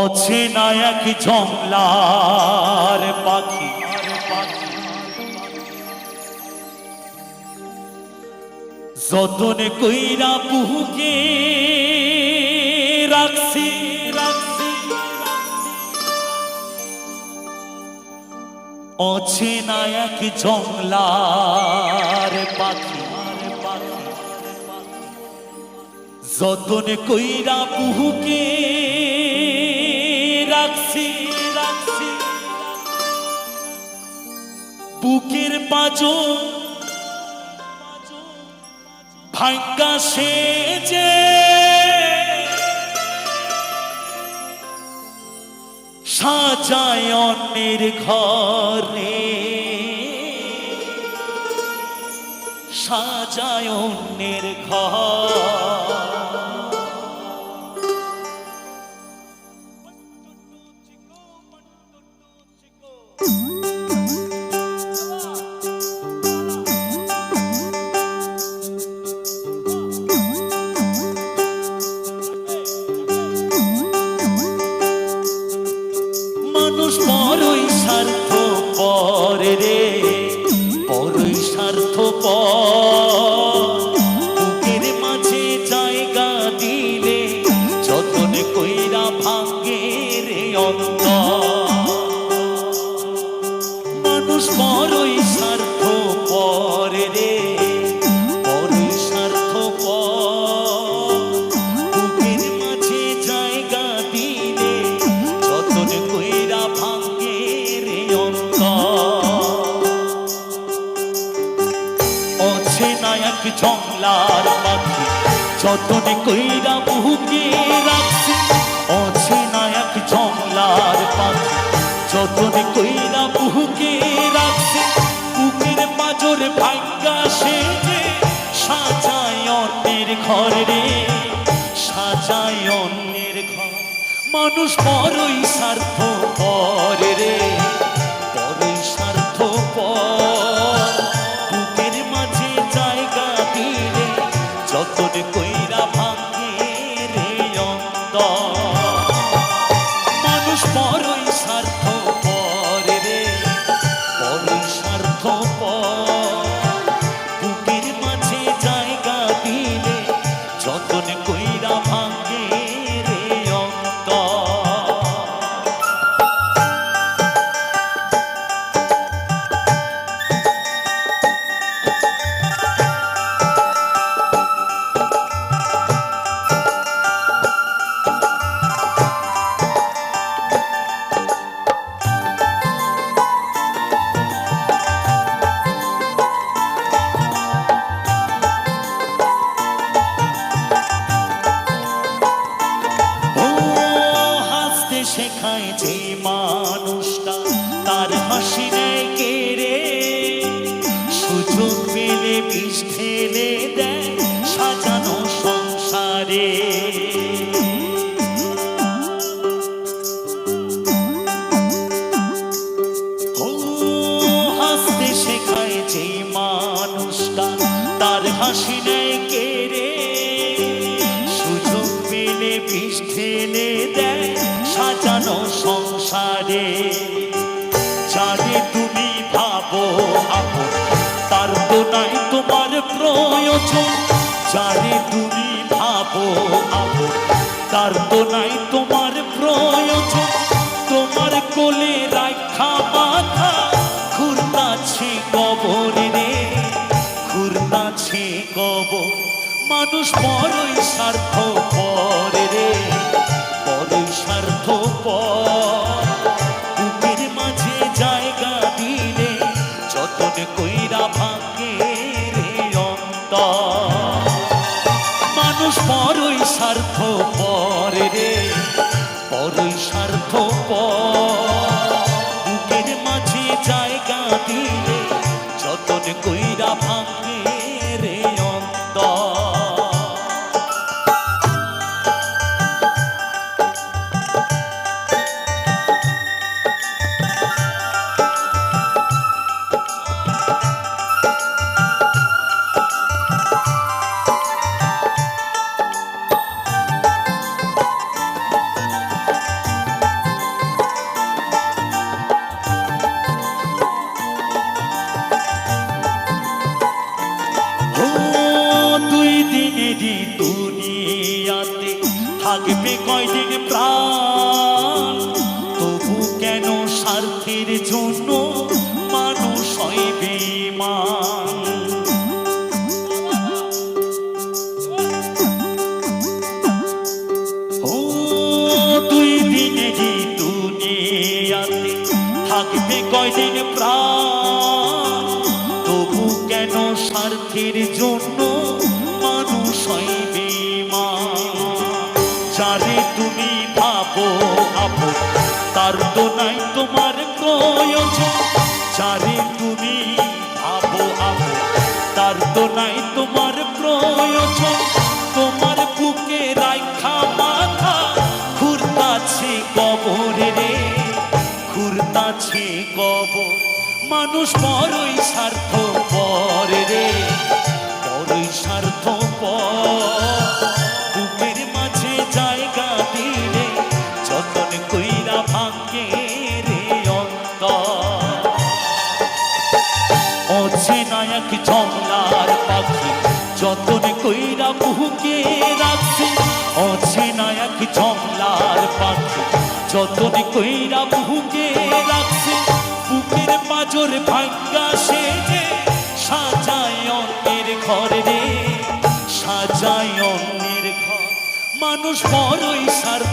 অচেনা এক জংলার পাখি। যতন কইরা বুকে রাখছি রাখছি অচেনা এক জংলার পাখি। যতন কইরা বুকে রাখছি রাখছি। বুকের পাজো ভাঙ্গা সেজে। সাজায় অন্যের ঘরে। সাজায় অন্যের ঘর। জংলার পাখি যতন কইরা বুকে রাখছি জংলার পাখি, যতন কইরা বুকে রাখছি পাজর সাজায় অন্যের ঘর রে, সাজায় অন্যের ঘর। মানুষ বড়ই স্বার্থ পরে রে। শেখায় যে মানুষটা, তার হাসি নেয় কেড়ে সুযোগ পেলে বিষ ঢেলে দেয় সাজানো সংসারে। শেখায় যে মানুষটা, তার হাসি নেয় কেড়ে সুযোগ পেলে বিষ ঢেলে দেয় সাজানো সংসারে? যারে তুমি ভাবো তার তো নাই তোমার প্রয়োজন। যারে তুমি ভাবো তার তো নাই তোমার প্রয়োজন। তোমার কোলে রাখা মাথা ঘুরতাছে কবরে রে ঘুরতাছে কবর। মানুষ বড়ই স্বার্থ দুই দিনেরই দুনিয়াতে থাকবে কয়দিন প্রাণ? স্বার্থের জন্য মানুষ বেমান যারে তুমি ভাবো আপন তার তো নাই তোমার প্রয়োজন। যারে তুমি ভাবো আপন তার তো নাই তোমার প্রয়োজন। তোমার বুকে রাখা মাথা ঘুরতাছে কবরে রে ঘুরতাছে কবর। মানুষ বড়ই স্বার্থ পরে রে বড়ই স্বার্থ বুকের মাঝে জায়গা দিলে যতন কইরা ভাঙ্গে রে অন্ত অন্তর অচেনায়ক জংলার পাখি যতন কইরা বুকে রাখছি। অচেনায়ক জংলার পাখি যতন কইরা বুকে রাখছি। ভাঙ্গা সেজে সাজায় অন্যের ঘরে রে সাজায় অন্যের ঘর। মানুষ বড়ই স্বার্থ